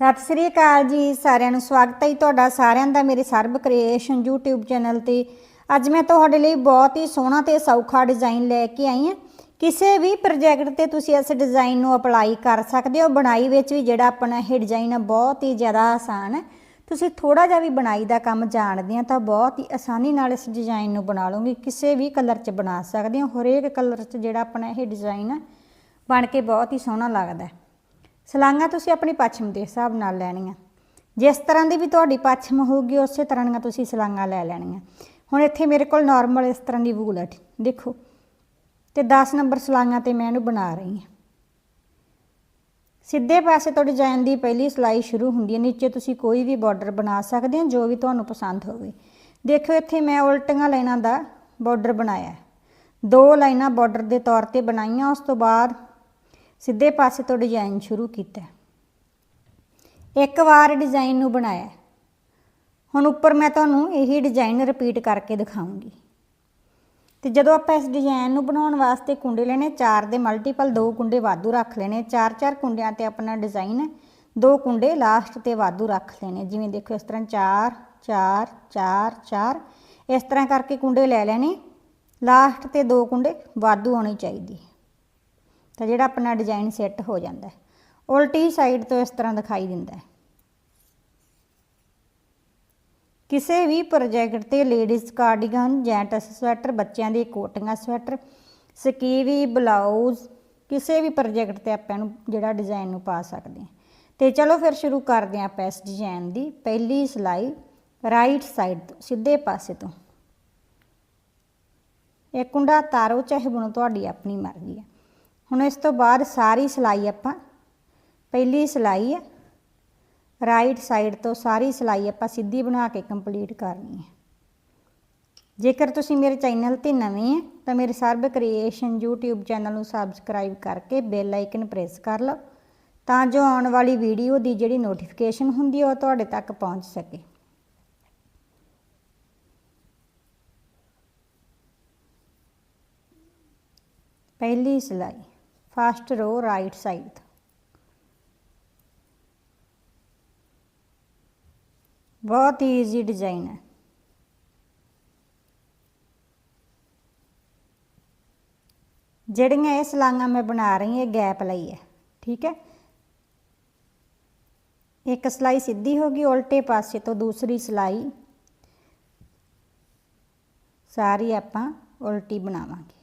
ਸਤਿ ਸ੍ਰੀ ਅਕਾਲ ਜੀ, ਸਾਰਿਆਂ ਨੂੰ ਸਵਾਗਤ ਹੈ ਜੀ ਤੁਹਾਡਾ ਸਾਰਿਆਂ ਦਾ ਮੇਰੇ ਸਰਬ ਕ੍ਰੀਏਸ਼ਨ YouTube ਚੈਨਲ ਤੇ। ਅੱਜ ਮੈਂ ਤੁਹਾਡੇ ਲਈ ਬਹੁਤ ਹੀ ਸੋਹਣਾ ਤੇ ਸੌਖਾ ਡਿਜ਼ਾਈਨ ਲੈ ਕੇ ਆਈ ਹਾਂ। ਕਿਸੇ ਵੀ ਪ੍ਰੋਜੈਕਟ ਤੇ ਤੁਸੀਂ ਇਸ ਡਿਜ਼ਾਈਨ ਨੂੰ ਅਪਲਾਈ ਕਰ ਸਕਦੇ ਹੋ। ਬਣਾਈ ਵਿੱਚ ਵੀ ਜਿਹੜਾ ਆਪਣਾ ਇਹ ਡਿਜ਼ਾਈਨ ਹੈ ਬਹੁਤ ਹੀ ਜ਼ਿਆਦਾ ਆਸਾਨ ਹੈ। ਤੁਸੀਂ ਥੋੜਾ ਜਿਹਾ ਵੀ ਬਣਾਈ ਦਾ ਕੰਮ ਜਾਣਦੇ ਆ ਤਾਂ ਬਹੁਤ ਹੀ ਆਸਾਨੀ ਨਾਲ ਇਸ ਡਿਜ਼ਾਈਨ ਨੂੰ ਬਣਾ ਲਓਗੇ। ਕਿਸੇ ਵੀ ਕਲਰ 'ਚ ਬਣਾ ਸਕਦੇ ਹੋ। ਹਰੇਕ ਕਲਰ 'ਚ ਜਿਹੜਾ ਆਪਣਾ ਇਹ ਡਿਜ਼ਾਈਨ ਹੈ ਬਣ ਕੇ ਬਹੁਤ ਹੀ ਸੋਹਣਾ ਲੱਗਦਾ ਹੈ। ਸਲਾਂਗਾ ਤੁਸੀਂ ਆਪਣੀ ਪੱਛਮ ਦੇ ਹਿਸਾਬ ਨਾਲ ਲੈਣੀਆਂ। ਜਿਸ ਤਰ੍ਹਾਂ ਦੀ ਵੀ ਤੁਹਾਡੀ ਪੱਛਮ ਹੋਊਗੀ, ਉਸੇ ਤਰ੍ਹਾਂ ਦੀਆਂ ਤੁਸੀਂ ਸਲਾਂਗਾ ਲੈ ਲੈਣੀਆਂ। ਹੁਣ ਇੱਥੇ ਮੇਰੇ ਕੋਲ ਨਾਰਮਲ ਇਸ ਤਰ੍ਹਾਂ ਦੀ ਵੂਲ ਹੈ ਦੇਖੋ, ਤੇ 10 ਨੰਬਰ ਸਲਾਂਗਾ ਤੇ ਮੈਂ ਇਹਨੂੰ ਬਣਾ ਰਹੀ ਹਾਂ। ਸਿੱਧੇ ਪਾਸੇ ਤੋਂ ਡਿਜ਼ਾਈਨ ਦੀ ਪਹਿਲੀ ਸਲਾਈ ਸ਼ੁਰੂ ਹੁੰਦੀ ਹੈ। ਨੀਚੇ ਤੁਸੀਂ ਕੋਈ ਵੀ ਬਾਰਡਰ ਬਣਾ ਸਕਦੇ ਹੋ, ਜੋ ਵੀ ਤੁਹਾਨੂੰ ਪਸੰਦ ਹੋਵੇ। ਦੇਖੋ ਇੱਥੇ ਮੈਂ ਉਲਟੀਆਂ ਲਾਈਨਾਂ ਦਾ ਬਾਰਡਰ ਬਣਾਇਆ ਦੋ ਲਾਈਨਾਂ ਬਾਰਡਰ ਦੇ ਤੌਰ ਤੇ ਬਣਾਈਆਂ, ਉਸ ਤੋਂ ਬਾਅਦ ਸਿੱਧੇ ਪਾਸੇ ਤੋਂ ਡਿਜ਼ਾਈਨ ਸ਼ੁਰੂ ਕੀਤਾ। ਇੱਕ ਵਾਰ ਡਿਜ਼ਾਈਨ ਨੂੰ ਬਣਾਇਆ। ਹੁਣ ਉੱਪਰ ਮੈਂ ਤੁਹਾਨੂੰ ਇਹੀ ਡਿਜ਼ਾਈਨ ਰਿਪੀਟ ਕਰਕੇ ਦਿਖਾਉਂਗੀ। ਤੇ ਜਦੋਂ ਆਪਾਂ ਇਸ ਡਿਜ਼ਾਈਨ ਨੂੰ ਬਣਾਉਣ ਵਾਸਤੇ ਕੁੰਡੇ ਲੈਣੇ, ਚਾਰ ਦੇ ਮਲਟੀਪਲ ਦੋ ਕੁੰਡੇ ਵਾਧੂ ਰੱਖ ਲੈਣੇ ਚਾਰ ਚਾਰ ਕੁੰਡਿਆਂ ਤੇ ਆਪਣਾ ਡਿਜ਼ਾਈਨ, ਦੋ ਕੁੰਡੇ ਲਾਸਟ ਤੇ ਵਾਧੂ ਰੱਖ ਲੈਣੇ। ਜਿਵੇਂ ਦੇਖੋ ਇਸ ਤਰ੍ਹਾਂ ਚਾਰ ਚਾਰ ਚਾਰ ਚਾਰ, ਇਸ ਤਰ੍ਹਾਂ ਕਰਕੇ ਕੁੰਡੇ ਲੈ ਲੈਣੇ। ਲਾਸਟ ਤੇ ਦੋ ਕੁੰਡੇ ਵਾਧੂ ਹੋਣੇ ਚਾਹੀਦੇ। ਤਾਂ ਜਿਹੜਾ ਆਪਣਾ ਡਿਜ਼ਾਈਨ ਸੈੱਟ ਹੋ ਜਾਂਦਾ ਹੈ। ਉਲਟੀ ਸਾਈਡ ਤੋਂ ਇਸ ਤਰ੍ਹਾਂ ਦਿਖਾਈ ਦਿੰਦਾ ਹੈ। ਕਿਸੇ ਵੀ ਪ੍ਰੋਜੈਕਟ ਤੇ ਲੇਡੀਜ਼ ਕਾਰਡੀਗਨ ਜੈਂਟਸ ਸਵੈਟਰ ਬੱਚਿਆਂ ਦੀ ਕੋਟੀਆਂ ਸਵੈਟਰ ਸਕੀਵੀ ਬਲਾਊਜ਼ ਕਿਸੇ ਵੀ ਪ੍ਰੋਜੈਕਟ ਤੇ ਆਪਾਂ ਨੂੰ ਜਿਹੜਾ ਡਿਜ਼ਾਈਨ ਨੂੰ ਪਾ ਸਕਦੇ ਹਾਂ। ਤੇ ਚਲੋ ਫਿਰ ਸ਼ੁਰੂ ਕਰਦੇ ਹਾਂ ਆਪਾਂ ਇਸ ਡਿਜ਼ਾਈਨ ਦੀ ਪਹਿਲੀ ਸਿਲਾਈ ਰਾਈਟ ਸਾਈਡ ਤੋਂ, ਸਿੱਧੇ ਪਾਸੇ ਤੋਂ। ਇਹ ਕੁੰਡਾ ਤਾਰੋ ਚਾਹੇ ਬਣੋ, ਤੁਹਾਡੀ ਆਪਣੀ ਮਰਜ਼ੀ ਹੈ। ਹੁਣ ਇਸ ਤੋਂ ਬਾਅਦ ਸਾਰੀ ਸਿਲਾਈ ਆਪਾਂ, ਪਹਿਲੀ ਸਿਲਾਈ ਹੈ ਰਾਈਟ ਸਾਈਡ ਤੋਂ ਸਾਰੀ ਸਿਲਾਈ ਆਪਾਂ ਸਿੱਧੀ ਬਣਾ ਕੇ ਕੰਪਲੀਟ ਕਰਨੀ ਹੈ ਜੇਕਰ ਤੁਸੀਂ ਮੇਰੇ ਚੈਨਲ ਤੇ ਨਵੇਂ ਹੈ ਤਾਂ ਮੇਰੇ ਸਰਬ ਕ੍ਰੀਏਸ਼ਨ YouTube ਚੈਨਲ ਨੂੰ ਸਬਸਕ੍ਰਾਈਬ ਕਰਕੇ ਬੈਲ ਆਈਕਨ ਪ੍ਰੈਸ ਕਰ ਲਓ, ਤਾਂ ਜੋ ਆਉਣ ਵਾਲੀ ਵੀਡੀਓ ਦੀ ਜਿਹੜੀ ਨੋਟੀਫਿਕੇਸ਼ਨ ਹੁੰਦੀ ਹੈ ਉਹ ਤੁਹਾਡੇ ਤੱਕ ਪਹੁੰਚ ਸਕੇ। ਪਹਿਲੀ ਸਿਲਾਈ। ਫਸਟ ਰੋ ਰਾਈਟ ਸਾਈਡ ਬਹੁਤ ਹੀ ਈਜ਼ੀ ਡਿਜ਼ਾਈਨ ਹੈ ਜਿਹੜੀਆਂ ਇਹ ਸਲਾਂਗਾ ਮੈਂ ਬਣਾ ਰਹੀ ਹਾਂ ਇਹ ਗੈਪ ਲਈ ਹੈ ਠੀਕ ਹੈ ਇੱਕ ਸਲਾਈ ਸਿੱਧੀ ਹੋ ਗਈ ਉਲਟੇ ਪਾਸੇ ਤੋਂ ਦੂਸਰੀ ਸਲਾਈ ਸਾਰੀ ਆਪਾਂ ਉਲਟੀ ਬਣਾਵਾਂਗੇ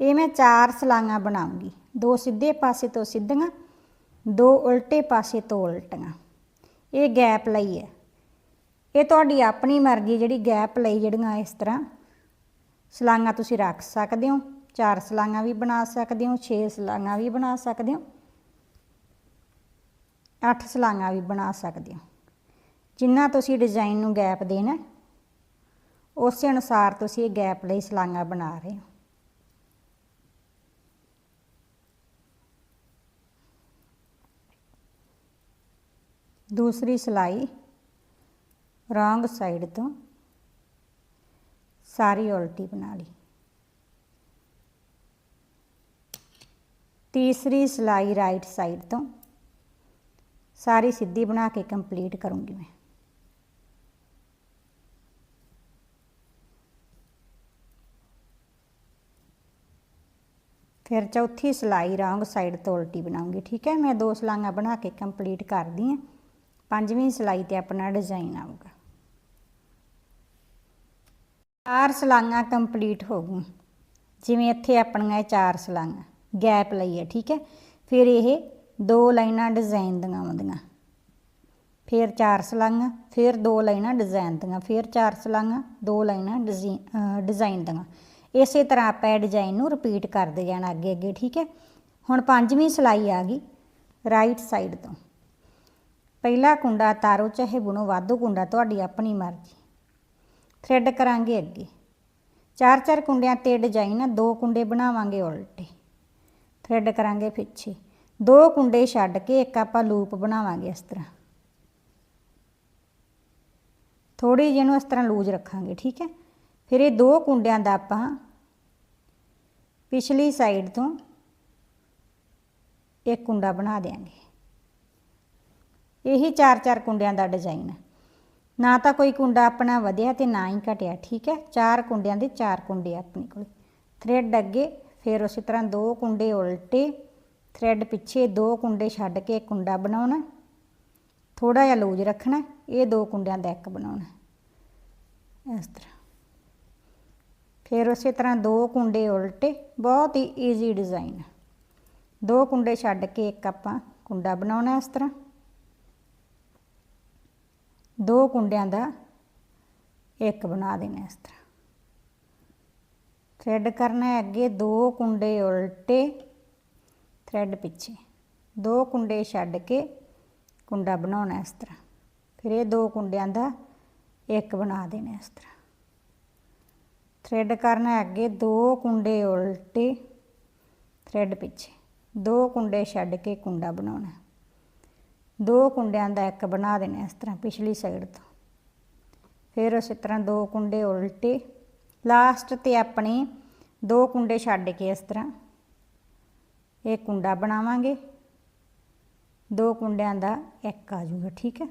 ਇਹ ਮੈਂ ਚਾਰ ਸਲਾਂਗਾ ਬਣਾਉਂਗੀ। ਦੋ ਸਿੱਧੇ ਪਾਸੇ ਤੋਂ ਸਿੱਧੀਆਂ, ਦੋ ਉਲਟੇ ਪਾਸੇ ਤੋਂ ਉਲਟੀਆਂ। ਇਹ ਗੈਪ ਲਈ ਹੈ। ਇਹ ਤੁਹਾਡੀ ਆਪਣੀ ਮਰਜ਼ੀ ਜਿਹੜੀ ਗੈਪ ਲਈ ਜਿਹੜੀਆਂ ਇਸ ਤਰ੍ਹਾਂ ਸਲਾਂਗਾ ਤੁਸੀਂ ਰੱਖ ਸਕਦੇ ਹੋ। ਚਾਰ ਸਲਾਂਗਾ ਵੀ ਬਣਾ ਸਕਦੇ ਹੋ 6 ਸਲਾਂਗਾ ਵੀ ਬਣਾ ਸਕਦੇ ਹੋ 8 ਸਲਾਂਗਾ ਵੀ ਬਣਾ ਸਕਦੇ ਹੋ। ਜਿੰਨਾ ਤੁਸੀਂ ਡਿਜ਼ਾਈਨ ਨੂੰ ਗੈਪ ਦੇਣਾ, ਉਸੇ ਅਨੁਸਾਰ ਤੁਸੀਂ ਇਹ ਗੈਪ ਲਈ ਸਲਾਂਗਾ ਬਣਾ ਰਹੇ ਹੋ। ਦੂਸਰੀ ਸਲਾਈ ਰੋਂਗ ਸਾਈਡ ਤੋਂ ਸਾਰੀ ਉਲਟੀ ਬਣਾ ਲਈ। ਤੀਸਰੀ ਸਲਾਈ ਰਾਈਟ ਸਾਈਡ ਤੋਂ ਸਾਰੀ ਸਿੱਧੀ ਬਣਾ ਕੇ ਕੰਪਲੀਟ ਕਰੂੰਗੀ ਮੈਂ। ਫਿਰ ਚੌਥੀ ਸਲਾਈ ਰੋਂਗ ਸਾਈਡ ਤੋਂ ਉਲਟੀ ਬਣਾਉਂਗੀ, ਠੀਕ ਹੈ? ਮੈਂ ਦੋ ਸਲਾਈਆਂ ਬਣਾ ਕੇ ਕੰਪਲੀਟ ਕਰਦੀ ਹਾਂ। ਪੰਜਵੀਂ ਸਲਾਈ ਤੇ ਆਪਣਾ ਡਿਜ਼ਾਈਨ ਆਊਗਾ। ਚਾਰ ਸਲਾਈਆਂ ਕੰਪਲੀਟ ਹੋ ਗਈਆਂ। ਜਿਵੇਂ ਇੱਥੇ ਆਪਣੀਆਂ ਇਹ ਚਾਰ ਸਲਾਈਆਂ ਗੈਪ ਲਈ ਹੈ, ਠੀਕ ਹੈ? ਫਿਰ ਇਹ ਦੋ ਲਾਈਨਾਂ ਡਿਜ਼ਾਈਨ ਦੀਆਂ ਆਉਂਦੀਆਂ। ਫਿਰ ਚਾਰ ਸਲਾਈਆਂ ਫਿਰ ਦੋ ਲਾਈਨਾਂ ਡਿਜ਼ਾਈਨ ਦੀਆਂ, ਫਿਰ ਚਾਰ ਸਲਾਈਆਂ ਦੋ ਲਾਈਨਾਂ ਡਿਜ਼ਾਈਨ ਦੀਆਂ। ਇਸੇ ਤਰ੍ਹਾਂ ਆਪਾਂ ਇਹ ਡਿਜ਼ਾਈਨ ਨੂੰ ਰਿਪੀਟ ਕਰਦੇ ਜਾਣਾ ਅੱਗੇ ਅੱਗੇ ਠੀਕ ਹੈ? ਹੁਣ ਪੰਜਵੀਂ ਸਲਾਈ ਆ ਗਈ ਰਾਈਟ ਸਾਈਡ ਤੋਂ। ਪਹਿਲਾ ਕੁੰਡਾ ਤਾਰੋ, ਚਾਹੇ ਬੁਣੋ, ਵਾਧੂ ਕੁੰਡਾ, ਤੁਹਾਡੀ ਆਪਣੀ ਮਰਜ਼ੀ। ਥ੍ਰੈਡ ਕਰਾਂਗੇ ਅੱਗੇ। ਚਾਰ ਚਾਰ ਕੁੰਡਿਆਂ ਤੇ ਡਿਜ਼ਾਈਨ ਦੋ ਕੁੰਡੇ ਬਣਾਵਾਂਗੇ ਉਲਟੇ। ਥ੍ਰੈਡ ਕਰਾਂਗੇ ਪਿੱਛੇ। ਦੋ ਕੁੰਡੇ ਛੱਡ ਕੇ ਇੱਕ ਆਪਾਂ ਲੂਪ ਬਣਾਵਾਂਗੇ ਇਸ ਤਰ੍ਹਾਂ। ਥੋੜੀ ਜਿਹੀ ਨੂੰ ਇਸ ਤਰ੍ਹਾਂ ਲੂਜ਼ ਰੱਖਾਂਗੇ, ਠੀਕ ਹੈ? ਫਿਰ ਇਹ ਦੋ ਕੁੰਡਿਆਂ ਦਾ ਆਪਾਂ ਪਿਛਲੀ ਸਾਈਡ ਤੋਂ ਇੱਕ ਕੁੰਡਾ ਬਣਾ ਦੇਾਂਗੇ ਇਹੀ ਚਾਰ ਚਾਰ ਕੁੰਡਿਆਂ ਦਾ ਡਿਜ਼ਾਈਨ ਹੈ। ਨਾ ਤਾਂ ਕੋਈ ਕੁੰਡਾ ਆਪਣਾ ਵਧਿਆ ਤੇ ਨਾ ਹੀ ਘਟਿਆ, ਠੀਕ ਹੈ? ਚਾਰ ਕੁੰਡਿਆਂ ਦੇ ਚਾਰ ਕੁੰਡੇ ਆਪਣੇ ਕੋਲ। ਥ੍ਰੈਡ ਅੱਗੇ, ਫਿਰ ਉਸੇ ਤਰ੍ਹਾਂ ਦੋ ਕੁੰਡੇ ਉਲਟੇ ਥ੍ਰੈਡ ਪਿੱਛੇ ਦੋ ਕੁੰਡੇ ਛੱਡ ਕੇ ਕੁੰਡਾ ਬਣਾਉਣਾ। ਥੋੜਾ ਜਿਹਾ ਲੂਜ ਰੱਖਣਾ, ਇਹ ਦੋ ਕੁੰਡਿਆਂ ਦਾ ਇੱਕ ਬਣਾਉਣਾ। ਇਸ ਤਰ੍ਹਾਂ। ਫਿਰ ਉਸੇ ਤਰ੍ਹਾਂ ਦੋ ਕੁੰਡੇ ਉਲਟੇ, ਬਹੁਤ ਹੀ ਈਜ਼ੀ ਡਿਜ਼ਾਈਨ ਦੋ ਕੁੰਡੇ ਛੱਡ ਕੇ ਇੱਕ ਆਪਾਂ ਕੁੰਡਾ ਬਣਾਉਣਾ ਇਸ ਤਰ੍ਹਾਂ। ਦੋ ਕੁੰਡਿਆਂ ਦਾ ਇੱਕ ਬਣਾ ਦੇਣਾ ਇਸ ਤਰ੍ਹਾਂ। ਥਰੈਡ ਕਰਨਾ ਹੈ ਅੱਗੇ, ਦੋ ਕੁੰਡੇ ਉਲਟੇ ਥਰੈਡ ਪਿੱਛੇ। ਦੋ ਕੁੰਡੇ ਛੱਡ ਕੇ ਕੁੰਡਾ ਬਣਾਉਣਾ ਇਸ ਤਰ੍ਹਾਂ। ਫਿਰ ਇਹ ਦੋ ਕੁੰਡਿਆਂ ਦਾ ਇੱਕ ਬਣਾ ਦੇਣਾ ਇਸ ਤਰ੍ਹਾਂ। ਥ੍ਰੈਡ ਕਰਨਾ ਹੈ ਅੱਗੇ, ਦੋ ਕੁੰਡੇ ਉਲਟੇ ਥ੍ਰੈਡ ਪਿੱਛੇ। ਦੋ ਕੁੰਡੇ ਛੱਡ ਕੇ ਕੁੰਡਾ ਬਣਾਉਣਾ। ਦੋ ਕੁੰਡਿਆਂ ਦਾ ਇੱਕ ਬਣਾ ਦੇਣਾ ਇਸ ਤਰ੍ਹਾਂ ਪਿਛਲੀ ਸਾਈਡ ਤੋਂ। ਫਿਰ ਉਸੇ ਤਰ੍ਹਾਂ ਦੋ ਕੁੰਡੇ ਉਲਟੇ। ਲਾਸਟ ਤੇ ਆਪਣੇ ਦੋ ਕੁੰਡੇ ਛੱਡ ਕੇ ਇਸ ਤਰ੍ਹਾਂ ਇਹ ਕੁੰਡਾ ਬਣਾਵਾਂਗੇ। ਦੋ ਕੁੰਡਿਆਂ ਦਾ ਇੱਕ ਆ ਜਾਊਗਾ ਠੀਕ ਹੈ।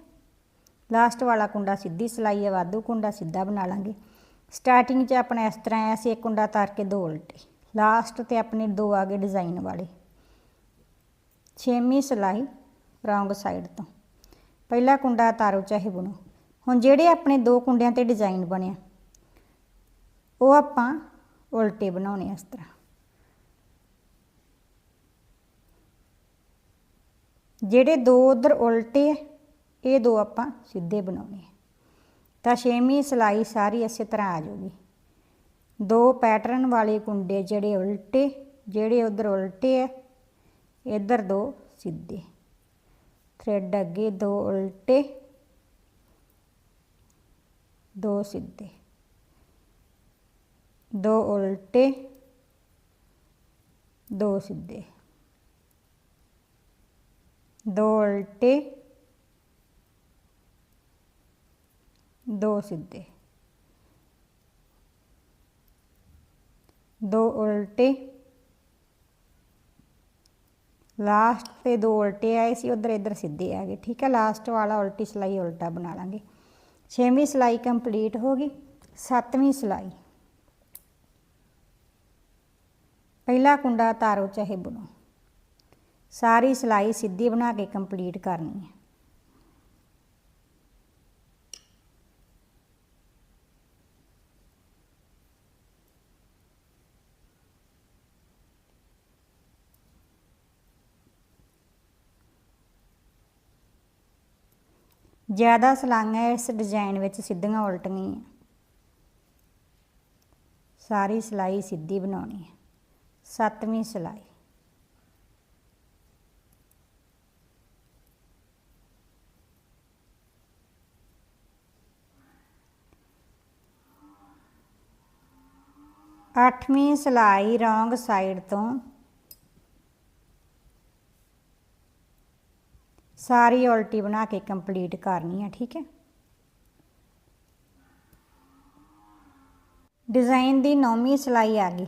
ਲਾਸਟ ਵਾਲਾ ਕੁੰਡਾ ਸਿੱਧੀ ਸਲਾਈ ਹੈ, ਵਾਧੂ ਕੁੰਡਾ ਸਿੱਧਾ ਬਣਾ ਲਾਂਗੇ। ਸਟਾਰਟਿੰਗ 'ਚ ਆਪਣਾ ਇਸ ਤਰ੍ਹਾਂ ਆਇਆ ਸੀ ਇੱਕ ਕੁੰਡਾ ਤਾਰ ਕੇ ਦੋ ਉਲਟੇ। ਲਾਸਟ ਤੇ ਆਪਣੇ ਦੋ ਆ ਗਏ ਡਿਜ਼ਾਈਨ ਵਾਲੇ। ਛੇਵੀਂ ਸਲਾਈ। ਰੌਂਗ ਸਾਈਡ ਤੋਂ। ਪਹਿਲਾ ਕੁੰਡਾ ਤਾਰੋ ਚਾਹੇ ਬੁਣੋ। ਹੁਣ ਜਿਹੜੇ ਆਪਣੇ ਦੋ ਕੁੰਡਿਆਂ ਤੇ ਡਿਜ਼ਾਈਨ ਬਣਿਆ, ਉਹ ਆਪਾਂ ਉਲਟੇ ਬਣਾਉਣੇ ਇਸ ਤਰ੍ਹਾਂ। ਜਿਹੜੇ ਦੋ ਉਧਰ ਉਲਟੇ ਆ, ਇਹ ਦੋ ਆਪਾਂ ਸਿੱਧੇ ਬਣਾਉਣੇ ਤਾਂ ਛੇਵੀਂ ਸਲਾਈ ਸਾਰੀ ਇਸੇ ਤਰ੍ਹਾਂ ਆ ਜਾਊਗੀ। ਦੋ ਪੈਟਰਨ ਵਾਲੇ ਕੁੰਡੇ ਜਿਹੜੇ ਉਲਟੇ, ਜਿਹੜੇ ਉਧਰ ਉਲਟੇ ਆ, ਇੱਧਰ ਦੋ ਸਿੱਧੇ। ਥ੍ਰੈਡ ਅੱਗੇ ਦੋ ਉਲਟੇ, ਦੋ ਸਿੱਧੇ, ਦੋ ਉਲਟੇ, ਦੋ ਸਿੱਧੇ, ਦੋ ਉਲਟੇ, ਦੋ ਸਿੱਧੇ, ਦੋ ਉਲਟੇ ਲਾਸਟ ਤੇ ਦੋ ਉਲਟੇ ਆਏ ਸੀ, ਉਧਰ ਇਧਰ ਸਿੱਧੇ ਆ ਗਏ, ਠੀਕ ਹੈ ਲਾਸਟ ਵਾਲਾ ਉਲਟੀ ਸਲਾਈ, ਉਲਟਾ ਬਣਾ ਲਾਂਗੇ। ਛੇਵੀਂ ਸਲਾਈ ਕੰਪਲੀਟ ਹੋ ਗਈ, ਸੱਤਵੀਂ ਸਲਾਈ। ਪਹਿਲਾ ਕੁੰਡਾ ਤਾਰੋ ਚਾਹੇ ਬੁਣੋ। ਸਾਰੀ ਸਲਾਈ ਸਿੱਧੀ ਬਣਾ ਕੇ ਕੰਪਲੀਟ ਕਰਨੀ ਹੈ ਜ਼ਿਆਦਾ ਸਲਾਈਆਂ ਇਸ ਡਿਜ਼ਾਈਨ ਵਿੱਚ ਸਿੱਧੀਆਂ ਉਲਟੀਆਂ ਹੈ ਸਾਰੀ ਸਲਾਈ ਸਿੱਧੀ ਬਣਾਉਣੀ ਹੈ ਸੱਤਵੀਂ ਸਲਾਈ। ਅੱਠਵੀਂ ਸਲਾਈ ਰੌਂਗ ਸਾਈਡ ਤੋਂ ਸਾਰੀ ਉਲਟੀ ਬਣਾ ਕੇ ਕੰਪਲੀਟ ਕਰਨੀ ਹੈ ਠੀਕ ਹੈ? ਡਿਜ਼ਾਈਨ ਦੀ ਨੌਵੀਂ ਸਲਾਈ ਆ ਗਈ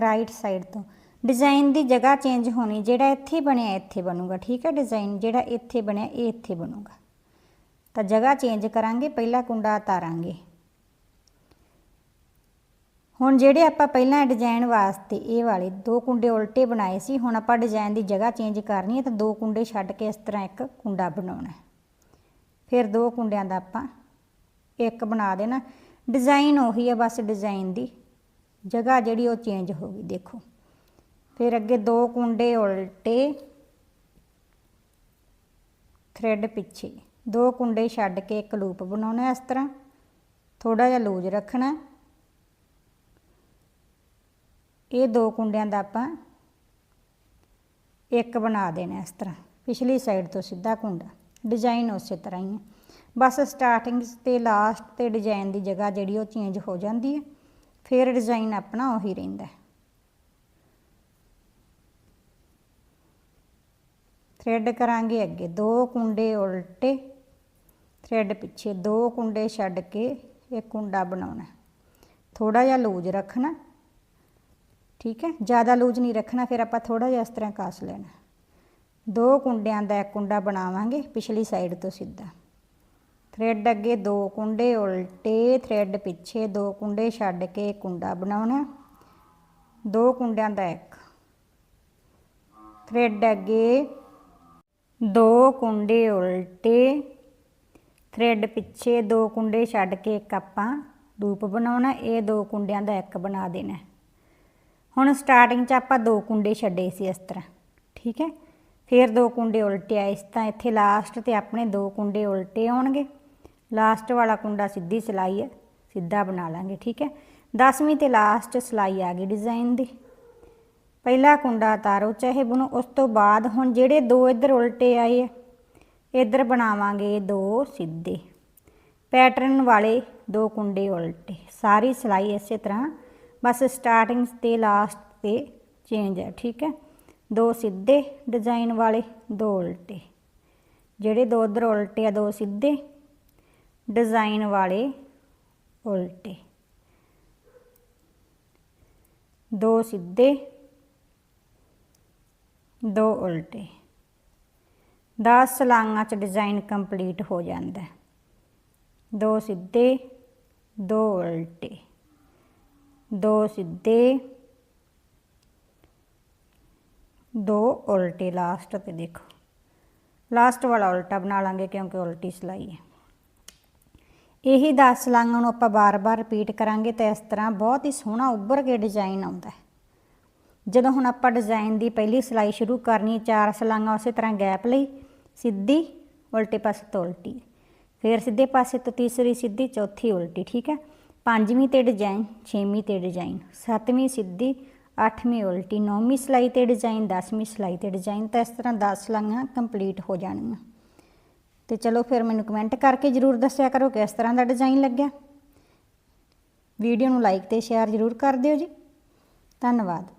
ਰਾਈਟ ਸਾਈਡ ਤੋਂ। ਡਿਜ਼ਾਈਨ ਦੀ ਜਗ੍ਹਾ ਚੇਂਜ ਹੋਣੀ, ਜਿਹੜਾ ਇੱਥੇ ਬਣਿਆ, ਇੱਥੇ ਬਣੂਗਾ, ਠੀਕ ਹੈ ਡਿਜ਼ਾਈਨ ਜਿਹੜਾ ਇੱਥੇ ਬਣਿਆ, ਇਹ ਇੱਥੇ ਬਣੂਗਾ। ਤਾਂ ਜਗ੍ਹਾ ਚੇਂਜ ਕਰਾਂਗੇ, ਪਹਿਲਾ ਕੁੰਡਾ ਤਾਰਾਂਗੇ ਹੁਣ ਜਿਹੜੇ ਆਪਾਂ ਪਹਿਲਾਂ ਡਿਜ਼ਾਈਨ ਵਾਸਤੇ ਇਹ ਵਾਲੇ ਦੋ ਕੁੰਡੇ ਉਲਟੇ ਬਣਾਏ ਸੀ, ਹੁਣ ਆਪਾਂ ਡਿਜ਼ਾਈਨ ਦੀ ਜਗ੍ਹਾ ਚੇਂਜ ਕਰਨੀ ਹੈ ਤਾਂ ਦੋ ਕੁੰਡੇ ਛੱਡ ਕੇ ਇਸ ਤਰ੍ਹਾਂ ਇੱਕ ਕੁੰਡਾ ਬਣਾਉਣਾ ਫਿਰ ਦੋ ਕੁੰਡਿਆਂ ਦਾ ਆਪਾਂ ਇੱਕ ਬਣਾ ਦੇਣਾ। ਡਿਜ਼ਾਈਨ ਉਹੀ ਹੈ, ਬਸ ਡਿਜ਼ਾਈਨ ਦੀ ਜਗ੍ਹਾ ਜਿਹੜੀ ਉਹ ਚੇਂਜ ਹੋ ਗਈ, ਦੇਖੋ। ਫਿਰ ਅੱਗੇ ਦੋ ਕੁੰਡੇ ਉਲਟੇ ਥ੍ਰੈਡ ਪਿੱਛੇ। ਦੋ ਕੁੰਡੇ ਛੱਡ ਕੇ ਇੱਕ ਲੂਪ ਬਣਾਉਣਾ ਇਸ ਤਰ੍ਹਾਂ। ਥੋੜਾ ਜਿਹਾ ਲੂਜ ਰੱਖਣਾ ਇਹ ਦੋ ਕੁੰਡਿਆਂ ਦਾ ਆਪਾਂ ਇੱਕ ਬਣਾ ਦੇਣਾ ਇਸ ਤਰ੍ਹਾਂ। ਪਿਛਲੀ ਸਾਈਡ ਤੋਂ ਸਿੱਧਾ ਕੁੰਡਾ। ਡਿਜ਼ਾਈਨ ਉਸੇ ਤਰ੍ਹਾਂ ਹੀ ਹੈ। ਬਸ ਸਟਾਰਟਿੰਗ ਤੇ ਲਾਸਟ ਤੇ ਡਿਜ਼ਾਈਨ ਦੀ ਜਗ੍ਹਾ ਜਿਹੜੀ ਉਹ ਚੇਂਜ ਹੋ ਜਾਂਦੀ ਹੈ। ਫਿਰ ਡਿਜ਼ਾਈਨ ਆਪਣਾ ਉਹੀ ਰਹਿੰਦਾ ਥ੍ਰੈਡ ਕਰਾਂਗੇ ਅੱਗੇ। ਦੋ ਕੁੰਡੇ ਉਲਟੇ। ਥ੍ਰੈਡ ਪਿੱਛੇ ਦੋ ਕੁੰਡੇ ਛੱਡ ਕੇ ਇੱਕ ਕੁੰਡਾ ਬਣਾਉਣਾ। ਥੋੜਾ ਜਿਹਾ ਲੂਜ ਰੱਖਣਾ। ਠੀਕ ਹੈ? ਜ਼ਿਆਦਾ ਲੂਜ ਨਹੀਂ ਰੱਖਣਾ, ਫਿਰ ਆਪਾਂ ਥੋੜਾ ਜਿਹਾ ਇਸ ਤਰ੍ਹਾਂ ਕਾਸ ਲੈਣਾ। ਦੋ ਕੁੰਡਿਆਂ ਦਾ ਇੱਕ ਕੁੰਡਾ ਬਣਾਵਾਂਗੇ, ਪਿਛਲੀ ਸਾਈਡ ਤੋਂ ਸਿੱਧਾ। ਥ੍ਰੈਡ ਅੱਗੇ ਦੋ ਕੁੰਡੇ, ਉਲਟੇ ਥ੍ਰੈਡ ਪਿੱਛੇ ਦੋ ਕੁੰਡੇ ਛੱਡ ਕੇ ਕੁੰਡਾ ਬਣਾਉਣਾ। ਦੋ ਕੁੰਡਿਆਂ ਦਾ ਇੱਕ। ਥ੍ਰੈਡ ਅੱਗੇ ਦੋ ਕੁੰਡੇ, ਉਲਟੇ ਥ੍ਰੈਡ ਪਿੱਛੇ ਦੋ ਕੁੰਡੇ ਛੱਡ ਕੇ ਇੱਕ ਆਪਾਂ ਲੂਪ ਬਣਾਉਣਾ, ਇਹ ਦੋ ਕੁੰਡਿਆਂ ਦਾ ਇੱਕ ਬਣਾ ਦੇਣਾ। ਹੁਣ ਸਟਾਰਟਿੰਗ 'ਚ ਆਪਾਂ ਦੋ ਕੁੰਡੇ ਛੱਡੇ ਸੀ ਇਸ ਤਰ੍ਹਾਂ, ਠੀਕ ਹੈ? ਫਿਰ ਦੋ ਕੁੰਡੇ ਉਲਟੇ ਆਏ, ਇਸ ਤਾਂ ਇੱਥੇ ਲਾਸਟ ਤੇ ਆਪਣੇ ਦੋ ਕੁੰਡੇ ਉਲਟੇ ਆਉਣਗੇ। ਲਾਸਟ ਵਾਲਾ ਕੁੰਡਾ ਸਿੱਧੀ ਸਿਲਾਈ ਹੈ, ਸਿੱਧਾ ਬਣਾ ਲਾਂਗੇ, ਠੀਕ ਹੈ? 10ਵੀਂ ਤੇ ਲਾਸਟ ਸਿਲਾਈ ਆ ਗਈ ਡਿਜ਼ਾਈਨ ਦੀ। ਪਹਿਲਾ ਕੁੰਡਾ ਤਾਰੋ, ਚਾਹੇ ਬੁਣੋ, ਉਸ ਤੋਂ ਬਾਅਦ ਹੁਣ ਜਿਹੜੇ ਦੋ ਇੱਧਰ ਉਲਟੇ ਆਏ ਆ, ਇੱਧਰ ਬਣਾਵਾਂਗੇ ਦੋ ਸਿੱਧੇ। ਪੈਟਰਨ ਵਾਲੇ ਦੋ ਕੁੰਡੇ ਉਲਟੇ, ਸਾਰੀ ਸਿਲਾਈ ਇਸੇ ਤਰ੍ਹਾਂ ਬਸ ਸਟਾਰਟਿੰਗ ਤੇ ਲਾਸਟ ਤੇ ਚੇਂਜ ਹੈ, ਠੀਕ ਹੈ? ਦੋ ਸਿੱਧੇ ਡਿਜ਼ਾਈਨ ਵਾਲੇ, ਦੋ ਉਲਟੇ। ਜਿਹੜੇ ਦੋ ਉਧਰ ਉਲਟੇ ਆ, ਦੋ ਸਿੱਧੇ ਡਿਜ਼ਾਈਨ ਵਾਲੇ, ਉਲਟੇ। ਦੋ ਸਿੱਧੇ, ਦੋ ਉਲਟੇ। 10 ਸਲਾਂਗਾਂ ਚ ਡਿਜ਼ਾਈਨ ਕੰਪਲੀਟ ਹੋ ਜਾਂਦਾ ਦੋ ਸਿੱਧੇ, ਦੋ ਉਲਟੇ। ਦੋ ਸਿੱਧੇ, ਦੋ ਉਲਟੇ ਲਾਸਟ ਤੇ ਦੇਖੋ। ਲਾਸਟ ਵਾਲਾ ਉਲਟਾ ਬਣਾ ਲਾਂਗੇ ਕਿਉਂਕਿ ਉਲਟੀ ਸਿਲਾਈ ਹੈ। ਇਹੀ 10 ਸਲਾਂਗਾਂ ਨੂੰ ਆਪਾਂ ਬਾਰ-ਬਾਰ ਰਿਪੀਟ ਕਰਾਂਗੇ ਤਾਂ ਇਸ ਤਰ੍ਹਾਂ ਬਹੁਤ ਹੀ ਸੋਹਣਾ ਉੱਭਰ ਕੇ ਡਿਜ਼ਾਈਨ ਆਉਂਦਾ ਹੈ। ਜਦੋਂ ਹੁਣ ਆਪਾਂ ਡਿਜ਼ਾਈਨ ਦੀ ਪਹਿਲੀ ਸਿਲਾਈ ਸ਼ੁਰੂ ਕਰਨੀ ਚਾਰ ਸਲਾਂਗਾਂ ਉਸੇ ਤਰ੍ਹਾਂ ਗੈਪ ਲਈ, ਸਿੱਧੀ, ਉਲਟੇ ਪਾਸੇ ਤੋਂ ਉਲਟੀ, ਫਿਰ ਸਿੱਧੇ ਪਾਸੇ ਤੋਂ ਤੀਸਰੀ, ਸਿੱਧੀ, ਚੌਥੀ, ਉਲਟੀ, ਠੀਕ ਹੈ? ਪੰਜਵੀਂ ਤੇ ਡਿਜ਼ਾਈਨ ਛੇਵੀਂ ਤੇ ਡਿਜ਼ਾਈਨ ਸੱਤਵੀਂ ਸਿੱਧੀ, ਅੱਠਵੀਂ ਉਲਟੀ, ਨੌਵੀਂ ਸਿਲਾਈ ਤੇ ਡਿਜ਼ਾਈਨ ਦਸਵੀਂ ਸਿਲਾਈ ਤੇ ਡਿਜ਼ਾਈਨ ਤਾਂ ਇਸ ਤਰ੍ਹਾਂ 10 ਸਿਲਾਈਆਂ ਕੰਪਲੀਟ ਹੋ ਜਾਣਗੀਆਂ। ਤੇ ਚਲੋ ਫਿਰ ਮੈਨੂੰ ਕਮੈਂਟ ਕਰਕੇ ਜਰੂਰ ਦੱਸਿਆ ਕਰੋ ਕਿਸ ਤਰ੍ਹਾਂ ਦਾ ਡਿਜ਼ਾਈਨ ਲੱਗਿਆ। ਵੀਡੀਓ ਨੂੰ ਲਾਈਕ ਤੇ ਸ਼ੇਅਰ ਜਰੂਰ ਕਰ ਦਿਓ ਜੀ। ਧੰਨਵਾਦ।